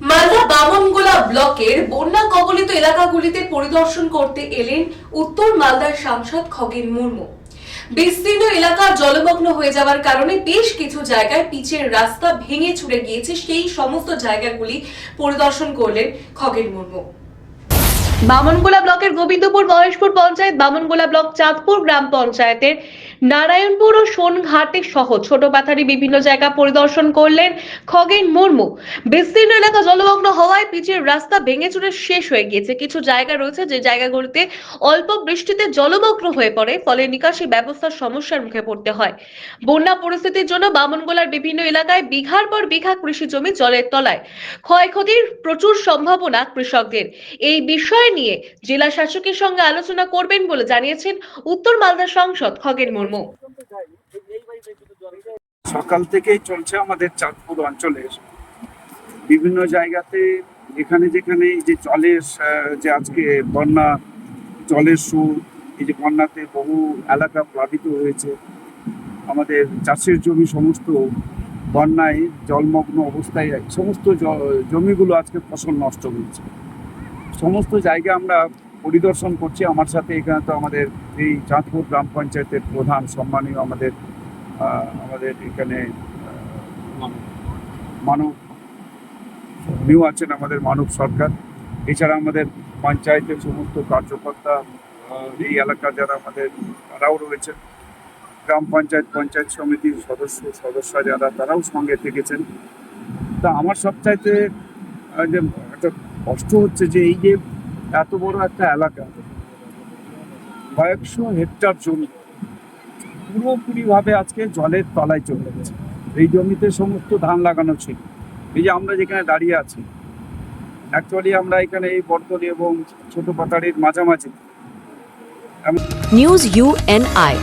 মালদা বামনগোলা ব্লকের বন্যা কবলিত এলাকাগুলিতে পরিদর্শন করতে এলেন উত্তর মালদার সাংসদ খগেন মুর্মু। বিস্তীর্ণ এলাকা জলমগ্ন হয়ে যাওয়ার কারণে বেশ কিছু জায়গায় পিচের রাস্তা ভেঙে ছুড়ে গিয়েছে, সেই সমস্ত জায়গাগুলি পরিদর্শন করলেন খগেন মুর্মু। বামনগোলা ব্লকের গোবিন্দপুর মহেশপুর পঞ্চায়েত, বামনগোলা ব্লক চাঁদপুর গ্রাম পঞ্চায়েতের নারায়ণপুর ও সোনঘাটে সহ ছোট পাথারি বিভিন্ন জায়গা পরিদর্শন করলেন খগেন মুর্মু। বিস্তীর্ণ এলাকা জলমগ্ন হওয়ায় পিচের রাস্তা ভেঙে চুরে শেষ হয়ে গিয়েছে। কিছু জায়গা রয়েছে যে জায়গাগুলিতে অল্প বৃষ্টিতে জলমগ্ন হয়ে পড়ে, ফলে নিকাশি ব্যবস্থার সমস্যার মুখে পড়তে হয়। বন্যা পরিস্থিতির জন্য বামনগোলার বিভিন্ন এলাকায় বিঘার পর বিঘা কৃষি জমি জলের তলায়। ক্ষয়ক্ষতির প্রচুর সম্ভাবনা কৃষকদের। এই বিষয় নিয়ে জেলা শাসকের সঙ্গে আলোচনা করবেন বলে জানিয়েছেন উত্তর মালদা সংসদ খগেন মুর্মু। সকাল থেকেই চলছে আমাদের চাঁদপুর অঞ্চলে। বিভিন্ন জায়গাতে যেখানে যেখানে যে জলের যে আজকে বন্যা, জলের সুর, এই যে বন্যাতে বহু এলাকা প্লাবিত হয়েছে। আমাদের চাষের জমি সমস্ত বন্যায় জলমগ্ন অবস্থায়, সমস্ত জমিগুলো আজকে ফসল নষ্ট হয়েছে। সমস্ত জায়গা আমরা পরিদর্শন করছি। আমার সাথে এখানে তো আমাদের এই চাঁদপুর গ্রাম পঞ্চায়েতের প্রধান সম্মানীয় আমাদের আমাদের এখানে মানব নিউ আছেন আমাদের মানব সরকার। এছাড়া আমাদের পঞ্চায়েতের সমস্ত কার্যকর্তা এই এলাকার যারা আমাদের, তারাও রয়েছেন। গ্রাম পঞ্চায়েত পঞ্চায়েত সমিতির সদস্য সদস্য যারা, তারাও সঙ্গে থেকেছেন। তা আমার সবচাইতে যে একটা কষ্ট হচ্ছে যে এই যে এত বড় একটা এলাকা, কয়েকশো হেক্টর জমি পুরোপুরিভাবে আজকে জলের তলায় চলে গেছে। এই জমিতে সমস্ত ধান লাগানো ছিল। এই যে আমরা যেখানে দাঁড়িয়ে আছি অ্যাকচুয়ালি আমরা এখানে এই বর্তনী এবং ছোট পাতাড়ির মাঝামাঝি। News UNI